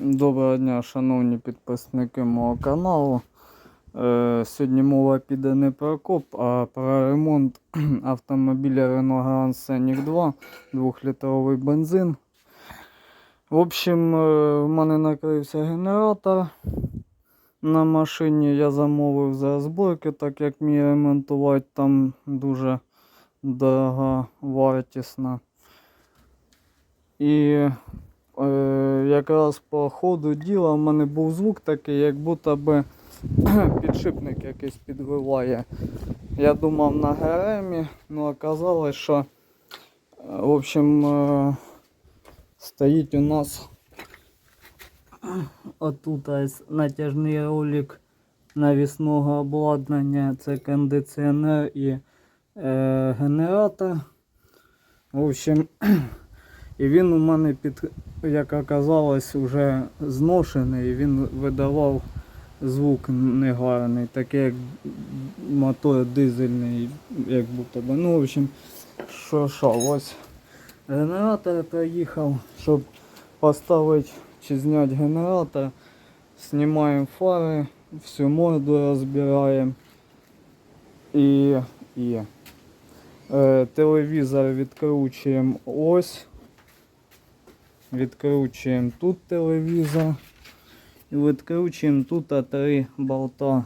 Доброго дня, шановні підписники мого каналу. Е, Сьогодні мова піде не про коп, а про ремонт автомобіля Renault Grand Scenic 2, 2-літровий бензин. В общем, е, в мене накрився генератор на машині. Я замовив за зборки, так як мій ремонтувати там дуже дорога вартісна. І якраз по ходу діла в мене був звук такий, як будто би підшипник якийсь підвиває. Я думав на ГРМі, ну оказалось, що е, в общем е, стоїть у нас отут натяжний ролик навісного обладнання, це кондиціонер і е, генератор. В общем, і він у мене під, як оказалось, вже зношений, і він видавав звук негарний, такий як мотор дизельний, як будто би. Ну, в общем, що що, ось генератор приїхав, щоб поставити чи зняти генератор. Знімаємо фари, всю морду розбираємо. І, і е, телевізор відкручуємо ось. Відкручуємо тут телевізор. І відкручуємо тут три болта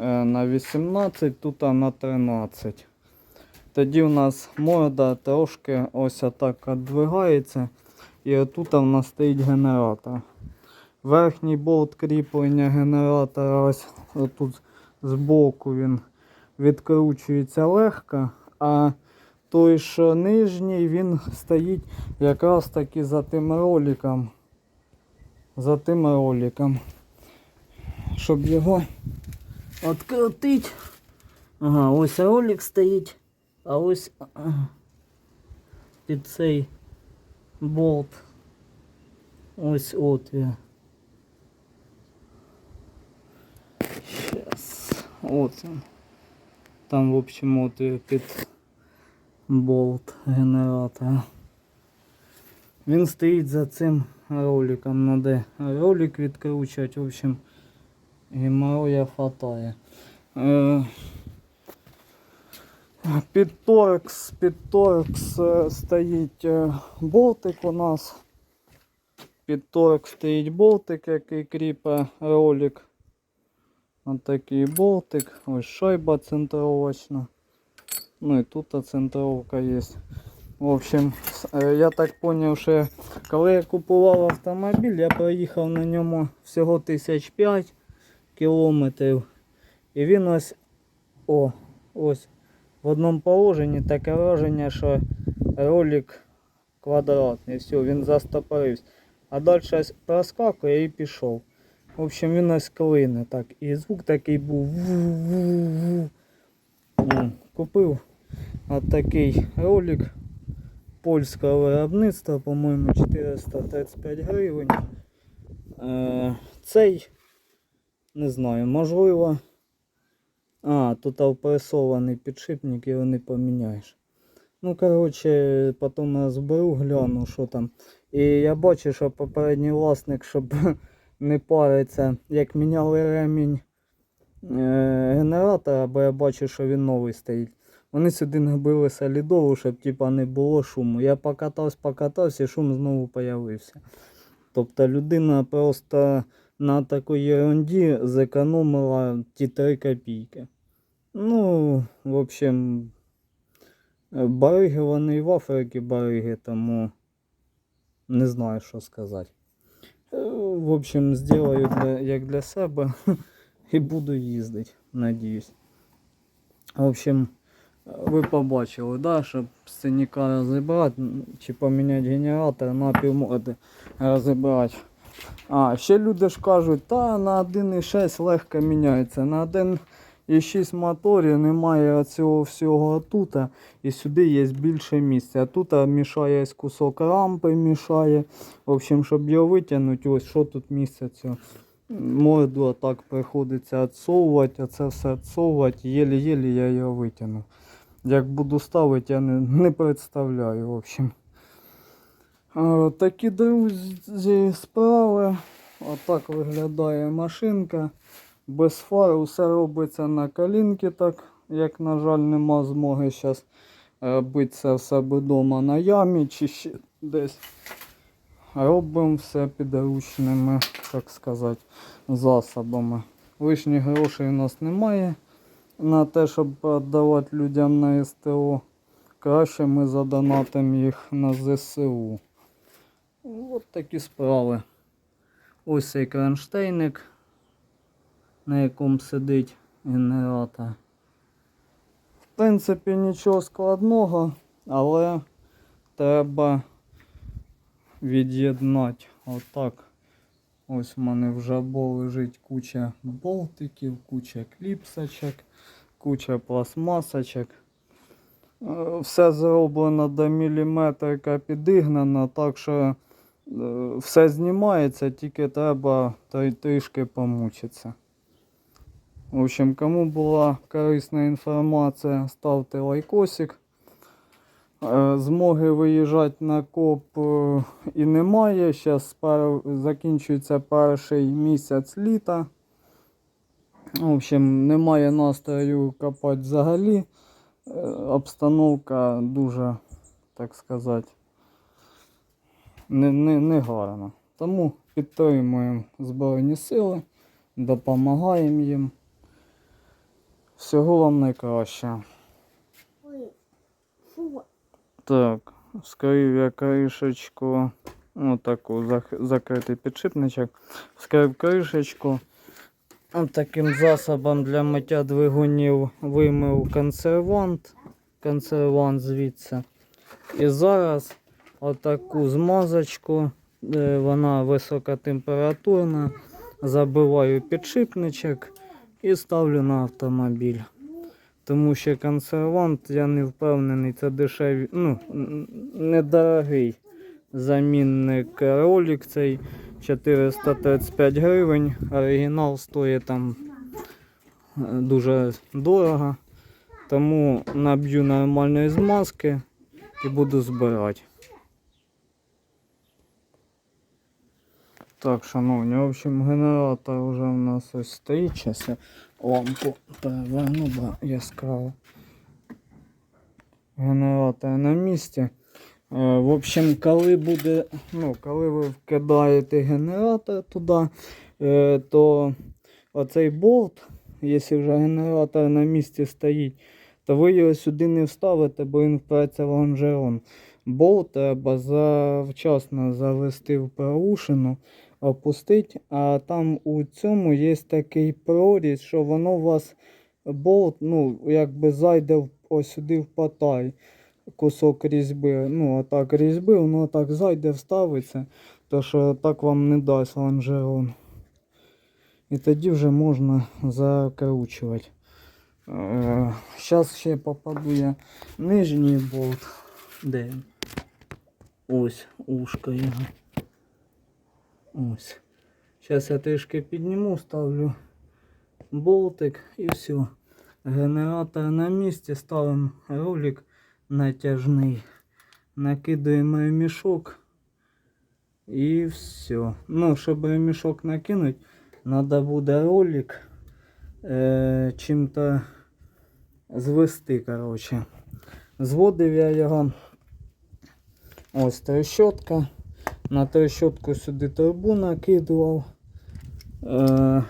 е, на 18, тут на 13. Тоді у нас морда трошки ось отак віддвигається. І отут у нас стоїть генератор. Верхній болт кріплення генератора ось тут збоку він відкручується легко, а той, що нижній, він стоїть якраз таки за тим роликом. За тим роликом. Щоб його відкрутити. Ага, ось ролик стоїть, а ось під цей болт. Ось отвір. Сейчас. От він. Там, в общем, отвір під болт генератора. Він стоїть за цим роликом. Надо ролик відкручувати. В общем, геморроя хватає. Е, Під торкс, е, стоїть е, болтик у нас. Під торкс стоїть болтик, який кріпе ролик. Ось такий болтик. Ось шайба центровочна. Ну і тут центровка є. В общем, е, я так зрозумів, що коли я купував автомобіль, я проїхав на ньому всього 1005 кілометрів. І він ось о, ось в одному положенні таке враження, що ролик квадратний. Все, він застопорився. А далі ось проскакує і пішов. В общем, він ось клине так. І звук такий був. Купив от такий ролик польського виробництва, по-моєму, 435 гривень. Е, цей, не знаю, можливо. А, тут опресований підшипник, його не поміняєш. Ну, коротше, потім розберу, гляну, що там. І я бачу, що попередній власник, щоб не париться, як міняли ремінь е, генератора, бо я бачу, що він новий стоїть. Вони сюди набили солідову, щоб типа не було шуму. Я покатався, покатався, і шум знову появився. Тобто людина просто на такій ерунді зекономила ті 3 копійки. Ну, в общем, бариги вони і в Африці бариги, тому не знаю, що сказати. Е, В общем, для, як для себе і буду їздити, надіюсь. В общем, ви побачили, да, щоб сценіка розібрати чи поміняти генератор на півморди розібрати. А, ще люди ж кажуть, та на 1.6 легко міняється. На 1.6 моторі немає цього всього тут, і сюди є більше місця. Тут мішає кусок рампи, мішає. В общем, щоб його витягнути, ось що тут місце цього. Морду отак приходиться відсовувати, а це все відсовувати. Єлі-єлі я його витягнув. Як буду ставити, я не, не представляю. В общем. Е, Такі друзі справи. Отак виглядає машинка. Без фар усе робиться на колінки, так як, на жаль, нема змоги зараз робити це в себе вдома на ямі чи ще десь. Робимо все підручними, так сказати, засобами. Лишніх грошей у нас немає на те, щоб віддавати людям на СТО. Краще ми задонатимо їх на ЗСУ. От такі справи. Ось цей кронштейник, на якому сидить генератор. В принципі, нічого складного, але треба від'єднати. Отак. Ось в мене в жабо лежить куча болтиків, куча кліпсочок, куча пластмасочок. Е, Все зроблено до міліметрика підігнано, так що е, все знімається, тільки треба трішки помучитися. В общем, кому була корисна інформація, ставте лайкосик. Е, Змоги виїжджати на коп е, і немає. Зараз закінчується перший місяць літа. В общем, немає настрою копати взагалі. Е, Обстановка дуже, так сказати, не, не, не гарна. Тому підтримуємо Збройні Сили, допомагаємо їм. Всього вам найкращого. Так, вскрив я кришечку. Таку зак- закритий підшипничок. Вскрив кришечку. Таким засобом для миття двигунів вимив консервант. Консервант звідси. І зараз отаку змазочку, вона високотемпературна. Забиваю підшипничок і ставлю на автомобіль. Тому що консервант, я не впевнений, це дешеві, ну, недорогий замінник ролик цей 435 гривень. Оригінал стоїть там е, дуже дорого. Тому наб'ю нормальної змазки і буду збирати. Так, шановні, в общем, генератор вже у нас ось стоїть. Лампу переверну, бо яскраво. Генератор на місці. Е, В общем, коли буде, ну, коли ви вкидаєте генератор туди, е, то оцей болт, якщо вже генератор на місці стоїть, то ви його сюди не вставите, бо він впреться в лонжерон. Болт треба завчасно завести в проушину, опустити, а там у цьому є такий проріз, що воно у вас болт, ну, якби зайде ось сюди в патай кусок різьби. Ну, а так різьби, воно так зайде, вставиться, то що так вам не дасть лонжерон. І тоді вже можна закручувати. Зараз ще попаду я нижній болт. Де? Ось ушко його. Ось. Зараз я трішки підніму, ставлю болтик і все. Генератор на місці, ставимо ролик натяжний. Накидуємо мішок. І все. Ну, щоб мішок накинути, треба буде ролик е, чим-то звести, коротше. Зводив я його. Ось трещотка. На трещотку сюди трубу накидував. Е,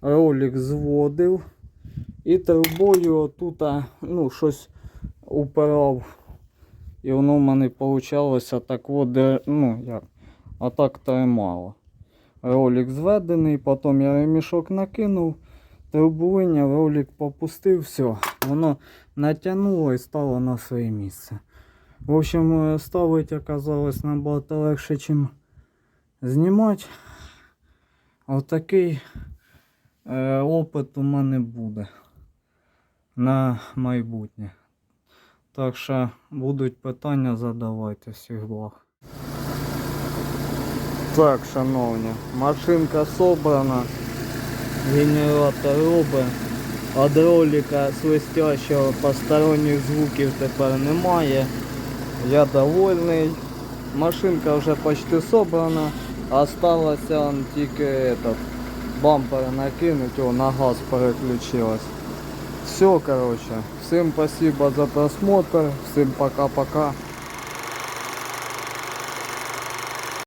ролик зводив. І трубою тут ну, щось упирав. І воно в мене вийшло так от, ну як, а так тримало. Ролик зведений, потім я ремішок накинув, трубу виняв, ролик попустив, все. Воно натягнуло і стало на своє місце. В общем, е, ставити оказалось набагато легше, ніж знімати. Отакий е, опит у мене буде на майбутнє. Так що будуть питання, задавайте всіх благ. Так, шановні, машинка собрана, генератор робить. Від ролика свистящого посторонніх звуків тепер немає. Я довольний. машинка вже почти собрана. Осталося тільки этот, бампер накинуть, о, на газ переключилась. Все, короче. Всем спасибо за просмотр. Всем пока-пока.